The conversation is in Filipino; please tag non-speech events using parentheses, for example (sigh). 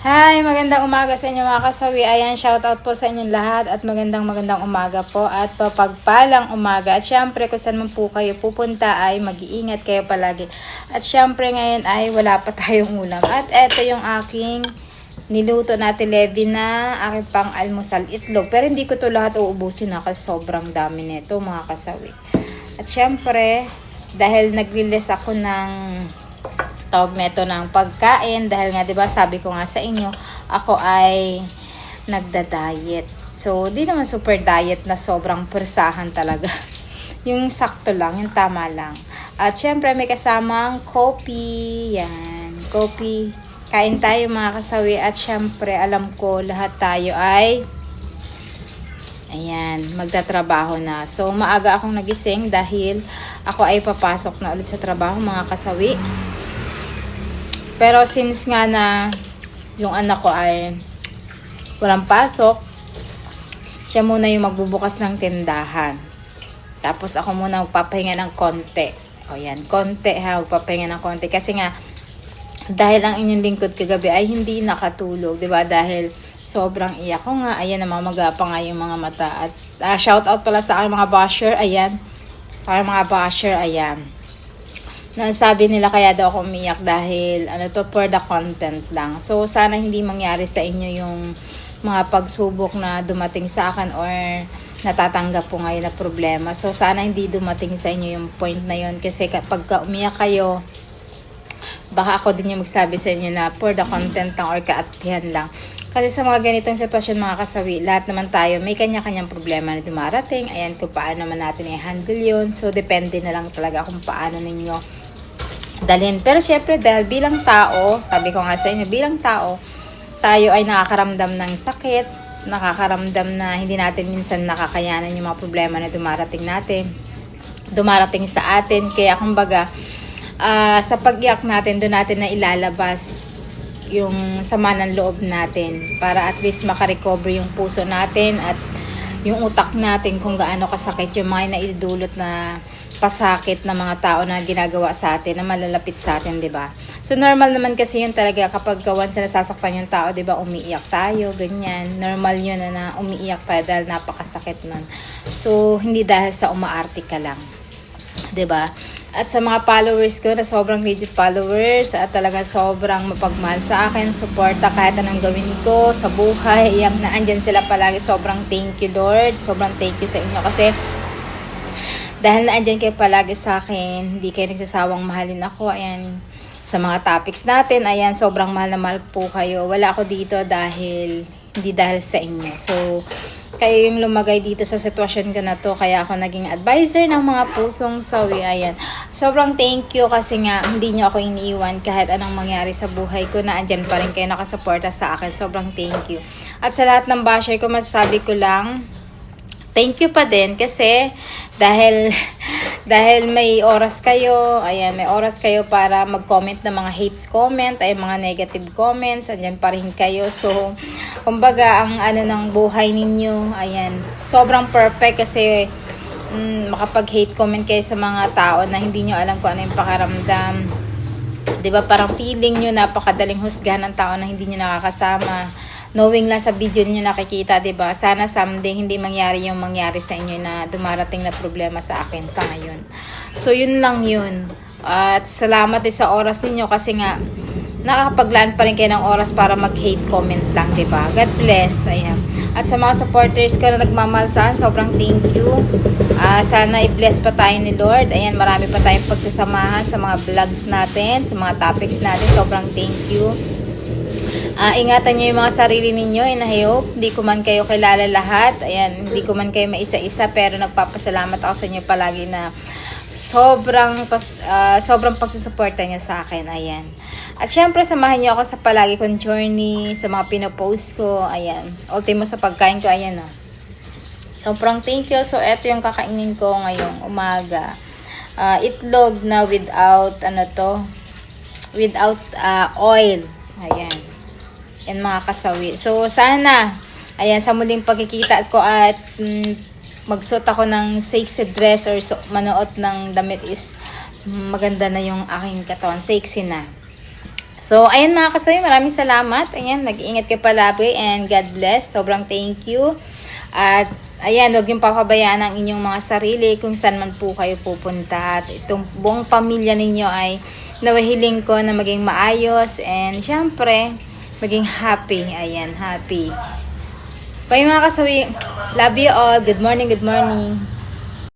Hi, magandang umaga sa inyo mga kasawi. Ayan, shout out po sa inyong lahat at magandang magandang umaga po at papagpalang umaga. At syempre, kung saan man po kayo pupunta ay mag-iingat kayo palagi. At syempre, ngayon ay wala pa tayong ulam. At eto yung aking niluto natin Levi na aking pang almusal itlog. Pero hindi ko to lahat uubusin na kasi sobrang dami nito mga kasawi. At syempre, dahil naglilis ako ng tawag nito ng pagkain dahil nga 'di ba sabi ko nga sa inyo ako ay nagda-diet. So, di naman super diet na sobrang persahan talaga. (laughs) yung sakto lang, yung tama lang. At syempre may kasamang coffee. Yan, coffee. Kain tayo mga kasawi at syempre alam ko lahat tayo ay Ayan, magtatrabaho na. So, maaga akong nagising dahil ako ay papasok na ulit sa trabaho, mga kasawi. Pero since nga na yung anak ko ay walang pasok, siya muna yung magbubukas ng tindahan. Tapos ako muna magpapahinga ng konti. O yan, konti ha, magpapahinga ng konti. Kasi nga, dahil ang inyong lingkod kagabi ay hindi nakatulog, di ba? Dahil sobrang iyak ko nga, ayan, namamaga pa nga yung mga mata. At ah, shout out pala sa aking mga basher, ayan. Para mga basher, ayan nasabi nila kaya daw ako umiyak dahil ano to for the content lang. So sana hindi mangyari sa inyo yung mga pagsubok na dumating sa akin or natatanggap po ngayon na problema. So sana hindi dumating sa inyo yung point na yun kasi kapag ka umiyak kayo baka ako din yung magsabi sa inyo na for the content lang or kaatihan lang. Kasi sa mga ganitong sitwasyon mga kasawi, lahat naman tayo may kanya-kanyang problema na dumarating. Ayan kung paano naman natin i-handle yun. So, depende na lang talaga kung paano ninyo dalhin. Pero syempre, dahil bilang tao, sabi ko nga sa inyo, bilang tao, tayo ay nakakaramdam ng sakit, nakakaramdam na hindi natin minsan nakakayanan yung mga problema na dumarating natin, dumarating sa atin. Kaya kumbaga, uh, sa pag-iyak natin, doon natin na ilalabas yung sama ng loob natin para at least makarecover yung puso natin at yung utak natin kung gaano kasakit yung mga naidudulot na pasakit ng mga tao na ginagawa sa atin, na malalapit sa atin, di ba? So, normal naman kasi yun talaga kapag once na nasasaktan yung tao, di ba, umiiyak tayo, ganyan. Normal yun na, na umiiyak tayo dahil napakasakit nun. So, hindi dahil sa umaarte ka lang. Di ba? At sa mga followers ko na sobrang legit followers at talaga sobrang mapagmahal sa akin, suporta kahit anong gawin ko sa buhay, yung naandyan sila palagi, sobrang thank you Lord, sobrang thank you sa inyo kasi dahil naandyan kayo palagi sa akin, hindi kayo nagsasawang mahalin ako. Ayan, sa mga topics natin, ayan, sobrang mahal na mahal po kayo. Wala ako dito dahil, hindi dahil sa inyo. So, kayo yung lumagay dito sa sitwasyon ko na to. Kaya ako naging advisor ng mga pusong sawi. Ayan. Sobrang thank you kasi nga hindi nyo ako iniiwan kahit anong mangyari sa buhay ko na andyan pa rin kayo nakasuporta sa akin. Sobrang thank you. At sa lahat ng basher ko, masasabi ko lang, thank you pa din kasi dahil (laughs) dahil may oras kayo, ayan, may oras kayo para mag-comment ng mga hates comment, ay mga negative comments, andyan pa rin kayo. So, kumbaga, ang ano ng buhay ninyo, ayan, sobrang perfect kasi mm, makapag-hate comment kayo sa mga tao na hindi nyo alam kung ano yung pakaramdam. 'Di ba parang feeling nyo napakadaling husgahan ng tao na hindi nyo nakakasama knowing lang sa video niyo nakikita, 'di ba? Sana someday hindi mangyari yung mangyari sa inyo na dumarating na problema sa akin sa ngayon. So yun lang yun. At salamat din sa oras niyo kasi nga nakakapaglaan pa rin kayo ng oras para mag-hate comments lang, 'di ba? God bless. Ayan. At sa mga supporters ko na nagmamahal sobrang thank you. Uh, sana i-bless pa tayo ni Lord. Ayan, marami pa tayong pagsasamahan sa mga vlogs natin, sa mga topics natin. Sobrang thank you. Uh, ingatan niyo yung mga sarili ninyo and I hope hindi ko man kayo kilala lahat. Ayan, hindi ko man kayo maisa-isa pero nagpapasalamat ako sa inyo palagi na sobrang pas, uh, sobrang pagsusuporta niyo sa akin. Ayan. At syempre samahan niyo ako sa palagi kong journey, sa mga pinopost ko. Ayan. Ultimo sa pagkain ko. Ayan oh. Sobrang thank you. So, eto yung kakainin ko ngayong umaga. Uh, itlog na without, ano to, without uh, oil. Ayan. Yan mga kasawi. So, sana, ayan, sa muling pagkikita ko at mm, magsuot ako ng sexy dress or so, manuot ng damit is maganda na yung aking katawan. Sexy na. So, ayan mga kasoy, maraming salamat. Ayan, mag-iingat kayo palagi and God bless. Sobrang thank you. At ayan, huwag yung papabayaan ang inyong mga sarili kung saan man po kayo pupunta. At itong buong pamilya ninyo ay nawahiling ko na maging maayos and syempre, maging happy. Ayan, happy. Bye mga kasawi. Love you all. Good morning, good morning.